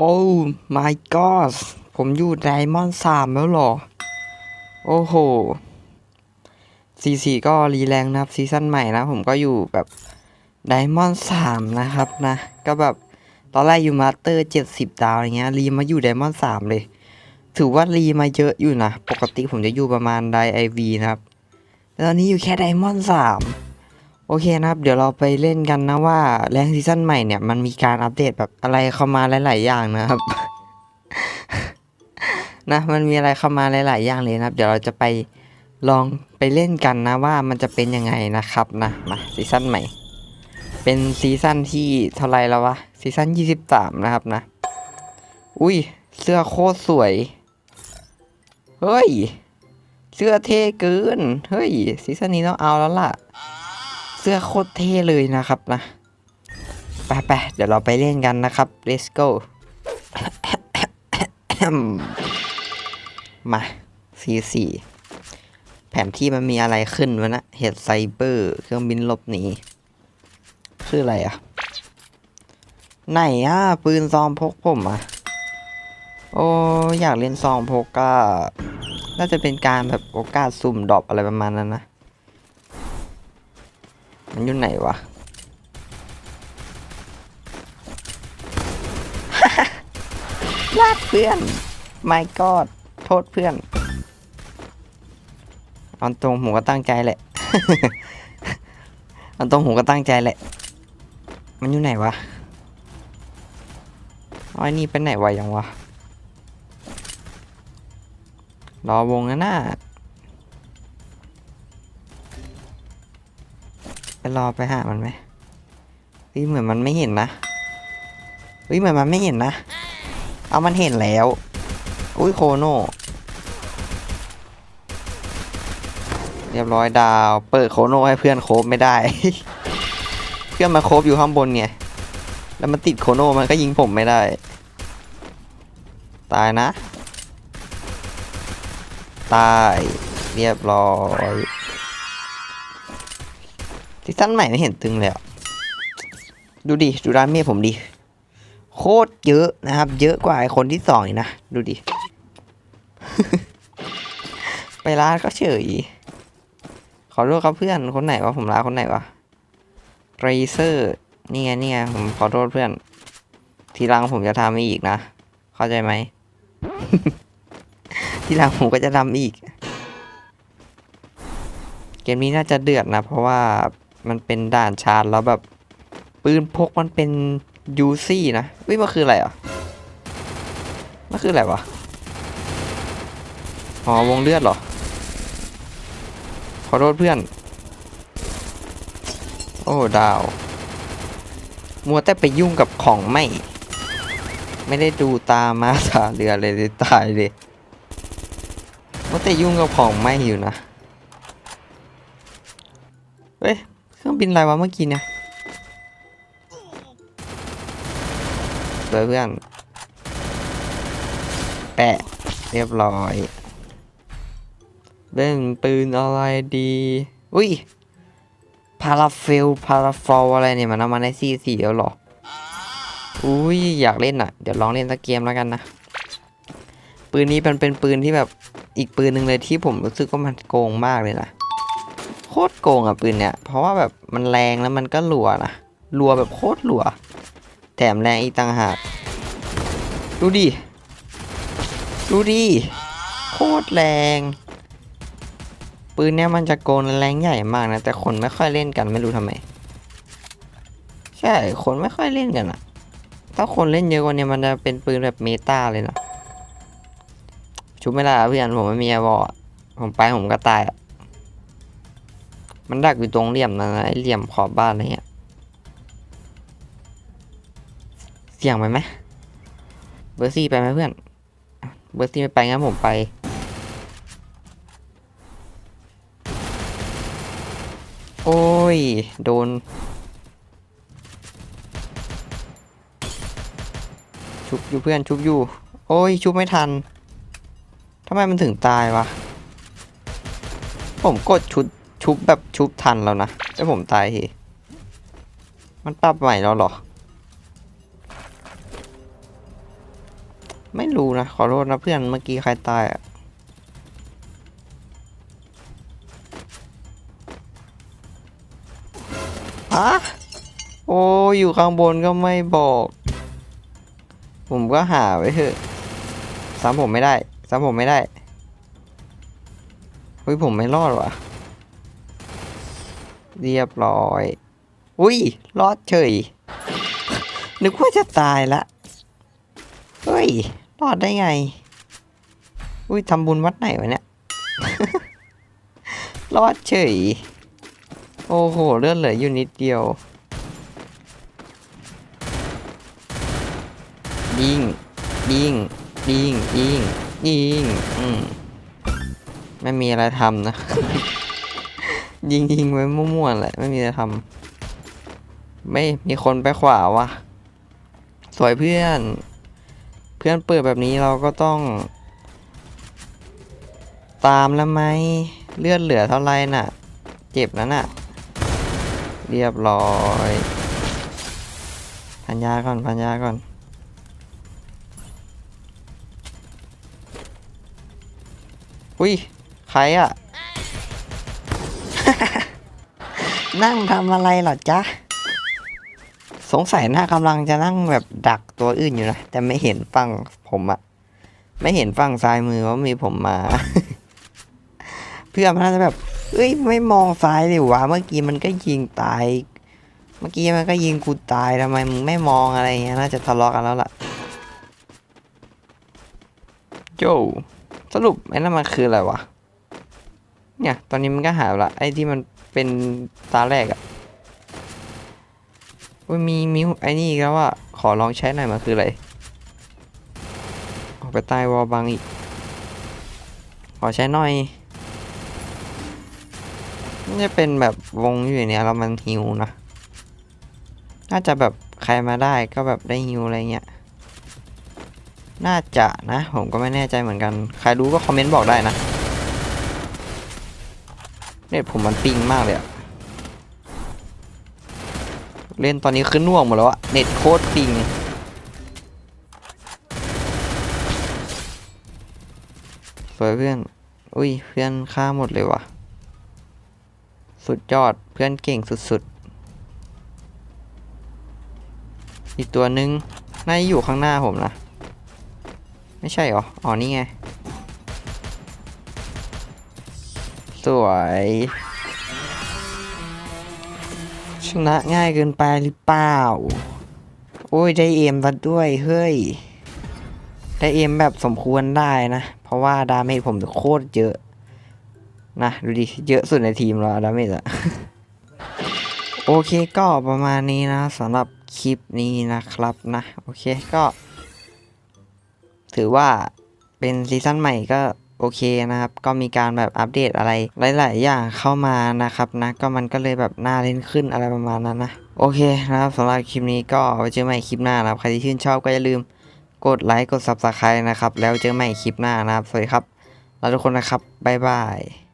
โอ้ my god ผมอยู่ไดมอนด์สามแล้วหรอ โอ้โหซีซีก็รีแรงนะครับซีซั่นใหม่นะ ผมก็อยู่แบบไดมอนด์สามนะครับนะ ก็แบบตอนแรกอยู่มาสเตอร์เจ็ดสิบดาวอย่างเงี้ยรีมาอยู่ไดมอนด์สามเลย ถือว่ารีมาเยอะอยู่นะ ปกติผมจะอยู่ประมาณไดไอวีนะครับแต่ตอนนี้อยู่แค่ไดมอนด์สาม โอเคนะครับ เดี๋ยวเราไปเล่นกันนะว่าแรงซีซั่นใหม่เนี่ยมันมีการอัปเดตแบบอะไรเข้ามาหลาย ๆ อย่างนะครับ นะมันมีอะไรเข้ามาหลาย ๆ อย่างเลยนะครับ เดี๋ยวเราจะไปลองไปเล่นกันนะว่ามันจะเป็นยังไงนะครับนะมาซีซั่นใหม่ เป็นซีซั่นที่เท่าไรแล้ววะซีซั่นยี่สิบสามนะครับนะ อุ้ยเสื้อโคตรสวย เฮ้ย เสื้อเท่เกิน เฮ้ยซีซั่นนี้ต้องเอาแล้วล่ะ สื้อโคตรเท่เลยนะครับนะไปไปเดี๋ยวเราไปเล่นกันนะครับ let's go มาสีสี่แผนที่มันมีอะไรขึ้นวะนะเห็ดไซเบอร์เครื่องบินหลบหนีคืออะไรอะ ไหนอะ ปืนซองพกผมอะ โอ้อยากเล่นซองพกก็น่าจะเป็นการแบบโอกาสสุ่มดรอปอะไรประมาณนั้นนะ มันอยู่ไหนวะ ลากเพื่อน ไม่กอดโทษเพื่อนอันตรงผมก็ตั้งใจแหละ อันตรงผมก็ตั้งใจแหละ มันอยู่ไหนวะอ้อยนี่เป็นไหนวะยังวะ รอวงนะน่า รอไปหามันไหมเฮ้ยเหมือนมันไม่เห็นนะเฮ้ยเหมือนมันไม่เห็นนะ เอามันเห็นแล้ว อุ้ยโคโน่เรียบร้อยดาว เปิดโคโน่ให้เพื่อนโคบไม่ได้ เพื่อนมาโคบอยู่ข้างบนไงแล้วมันติดโคโน่มันก็ยิงผมไม่ได้ ตายนะ ตาย เรียบร้อย ซีซั่นใหม่ไม่เห็นตึงเลยดูดิ ดูร้านเมียผมดิ โคตรเยอะนะครับ เยอะกว่าไอคนที่สองอีกนะ ดูดิ ไปร้านก็เฉย ขอโทษครับเพื่อนคนไหนวะผมร้านคนไหนวะเรเซอร์นี่ไงนี่ไงผมขอโทษเพื่อน ทีหลังผมจะทำอีกนะ เข้าใจไหม ทีหลังผมก็จะทำอีก เกมนี้น่าจะเดือดนะ เพราะว่า มันเป็นด่านชาร์จแล้วแบบ ปืนพกมันเป็นยูซี่นะเฮ้ยมันคืออะไรอะมันคืออะไรวะอ๋อวงเลือดเหรอ ขอโทษเพื่อน โอ้ ดาว มัวแต่ไปยุ่งกับของไม่ ไม่ได้ดูตามาสาเรือเลยตายเลยมัวแต่ยุ่งกับของไม่อยู่นะ เฮ้ย รื่องบินอะไรวะเมื่อกี้เนี่ยเพื่อนเพื่อนแปะเรียบร้อยเล่นปืนอะไรดี อุ้ย พาราเฟลพาราฟอลอะไรเนี่ยมันเอามาในซีสีแล้วหรอ อุ้ย อยากเล่นอะ เดี๋ยวลองเล่นสักเกมแล้วกันนะ ปืนนี้มันเป็นปืนที่แบบอีกปืนหนึ่งเลยที่ผมรู้สึกว่ามันโกงมากเลยนะ โคตรโกงอะปืนเนี่ย เพราะว่าแบบมันแรงแล้วมันก็รัวนะรัวแบบโคตรรัว แถมแรงอีกต่างหาก ดูดิ ดูดิ โคตรแรง ปืนเนี้ยมันจะโกนแรงใหญ่มากนะ แต่คนไม่ค่อยเล่นกันไม่รู้ทำไม ใช่ คนไม่ค่อยเล่นกันอะถ้าคนเล่นเยอะกว่านี้มันจะเป็นปืนแบบเมตาเลยนะชุบไม่ได้อะเพื่อนผมไม่มีไอวอลอะผมไปผมก็ตายอะ มันดักอยู่ตรงเหลี่ยมนะไอเหลี่ยมขอบบ้านอะไรเงี้ยเสี่ยงไปไหมเบอร์ซี่ไปไหมเพื่อน เบอร์ซี่ไม่ไปงั้นผมไปโอ้ย โดน ชุบอยู่เพื่อนชุบอยู่ โอ้ย ชุบไม่ทันทำไมมันถึงตายวะ ผมกดชุด ชุบแบบชุบทันแล้วนะแต่ผมตายเหมันปรับใหม่แล้วหรอ ไม่รู้นะ ขอโทษนะเพื่อนเมื่อกี้ใครตายอะฮะโอ้อยู่ข้างบนก็ไม่บอก ผมก็หาไว้เถอะซ้ำผมไม่ได้ซ้ำผมไม่ได้เฮ้ยผมไม่รอดว่ะ เรียบร้อย อุ้ย รอดเฉย นึกว่าจะตายละ เฮ้ย รอดได้ไง อุ้ยทำบุญวัดไหนวะเนี่ย รอดเฉย โอ้โห เลือดเหลืออยู่นิดเดียว ยิง ยิง ยิง ยิง ยิง อืมไม่มีอะไรทำนะ ยิงยิงไว้มั่วๆแหละ ไม่มีอะไรทำไม่มีคนไปขวาวะสวยเพื่อน เพื่อนเปิดแบบนี้เราก็ต้อง ตามแล้วไหมเลือดเหลือเท่าไรน่ะ เจ็บแล้วน่ะ เรียบร้อยพันยาก่อนพันยาก่อนอุ้ยใครอะ นั่งทำอะไรหรอจ๊ะ สงสัยหน้ากำลังจะนั่งแบบดักตัวอื่นอยู่นะ แต่ไม่เห็นฝั่งผมอะไม่เห็นฝั่งซ้ายมือว่ามีผมมา เพื่อนมันน่าจะแบบ เอ้ยไม่มองซ้ายเลยวะเมื่อกี้มันก็ยิงตาย เมื่อกี้มันก็ยิงกูตายทำไมมึงไม่มองอะไรเงี้ยน่าจะทะเลาะกันแล้วล่ะโจสรุปไอ้นั่นมันคืออะไรวะ เนี่ย ตอนนี้มันก็หายละไอ้ที่มัน เป็นตาแรกอะว่ามีมีไอ้นี่อีกแล้วว่าขอลองใช้หน่อยมันคืออะไร ออกไปใต้วอลบังอีก ขอใช้หน่อยน่าจะเป็นแบบวงอยู่เนี้ยแล้วมันฮิวนะ น่าจะแบบใครมาได้ก็แบบได้ฮิวอะไรเงี้ย น่าจะนะ ผมก็ไม่แน่ใจเหมือนกัน ใครรู้ก็คอมเมนต์บอกได้นะ เน็ตผมมันปิงมากเลยอะเล่นตอนนี้ขึ้นน่วงหมดแล้วอะเน็ตโคตรปิงสวยเพื่อน อุ้ยเพื่อนฆ่าหมดเลยว่ะ สุดยอดเพื่อนเก่งสุดๆ อีกตัวหนึ่งน่าอยู่ข้างหน้าผมนะ ไม่ใช่เหรอ อ๋อนี่ไง สวย ชนะง่ายเกินไปหรือเปล่า โอ้ย ได้เอมซะด้วยเฮ้ย ได้เอมแบบสมควรได้นะ เพราะว่าดาเมจผมโคตรเยอะ นะ ดูดิ เยอะสุดในทีมเราดาเมจอะโอเคก็ประมาณนี้นะสำหรับคลิปนี้นะครับนะ โอเคก็ ถือว่าเป็นซีซั่นใหม่ก็ โอเคนะครับ ก็มีการแบบอัปเดตอะไรหลาย ๆ อย่างเข้ามานะครับนะ ก็มันก็เลยแบบน่าเล่นขึ้นอะไรประมาณนั้นนะ โอเคนะครับสำหรับคลิปนี้ก็ไว้เจอใหม่คลิปหน้านะครับ ใครที่ชื่นชอบก็อย่าลืมกดไลค์ กด Subscribe นะครับ แล้วเจอใหม่คลิปหน้านะครับ สวัสดีครับลาทุกคนนะครับ บ๊ายบาย